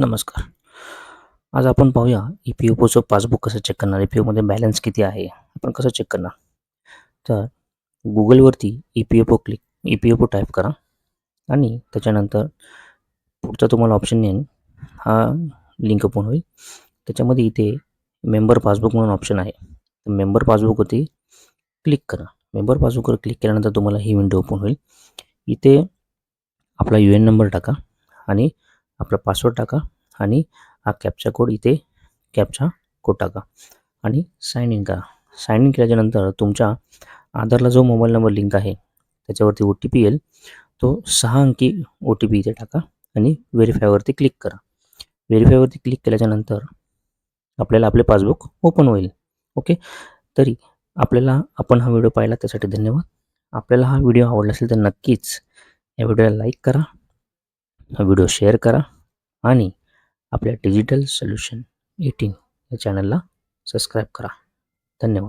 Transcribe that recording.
नमस्कार. आज आपण पाहूया ई पी एफ ओचं पासबुक कसं चेक करणार? ई पी एफमध्ये बॅलन्स किती आहे? आपण कसं चेक करणार? तर गुगलवरती E P F O click E P F O type करा आणि त्याच्यानंतर पुढचा तुम्हाला ऑप्शन येईल. हा लिंक ओपन होईल. त्याच्यामध्ये इथे मेंबर पासबुक म्हणून ऑप्शन आहे. मेंबर पासबुकवरती क्लिक करा. मेंबर पासबुकवर क्लिक केल्यानंतर तुम्हाला ही विंडो ओपन होईल. इथे आपला यू एन नंबर टाका आणि आपला पासवर्ड टाका आणि हा कॅपचा कोड इथे कॅपचा कोड टाका. आणि साईन इन करा. साईन इन केल्याच्यानंतर तुमच्या आधारला जो मोबाईल नंबर लिंक आहे त्याच्यावरती ओ टी पी येईल. तो सहा अंकी ओ टी पी इथे टाका आणि व्हेरीफायवरती क्लिक करा. व्हेरीफायवरती क्लिक केल्याच्यानंतर आपल्याला आपले पासबुक ओपन होईल. ओके तरी आपल्याला आपण हा व्हिडिओ पाहिला त्यासाठी धन्यवाद. आपल्याला हा व्हिडिओ आवडला असेल तर नक्कीच या व्हिडिओला लाईक करा. हा व्हिडिओ शेअर करा आणि आपल्या डिजिटल सोल्युशन एटीन या चॅनलला सबस्क्राईब करा. धन्यवाद.